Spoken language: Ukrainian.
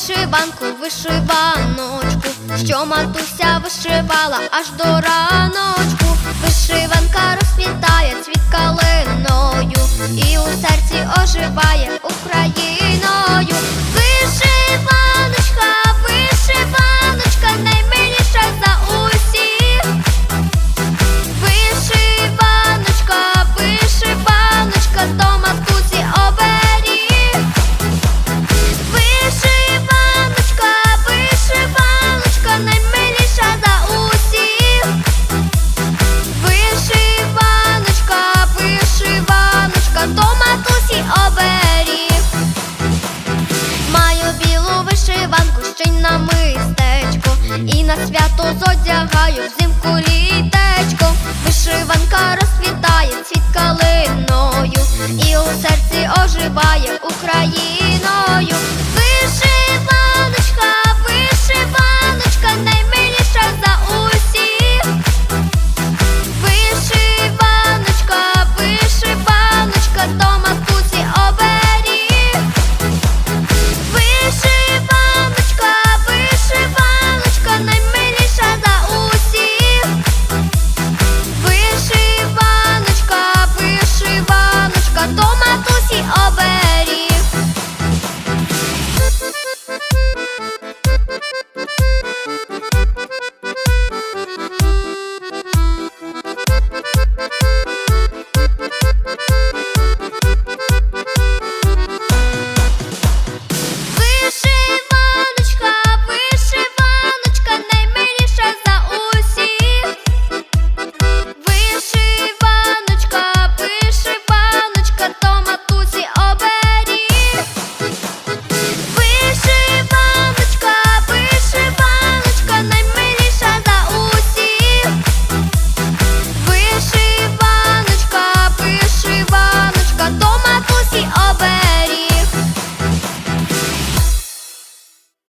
вишиванку, вишиваночку, що матуся вишивала аж до раночку. Вишиванка розквітає цвіт калиною, і у серці оживає свято зодягаю взимку літечко.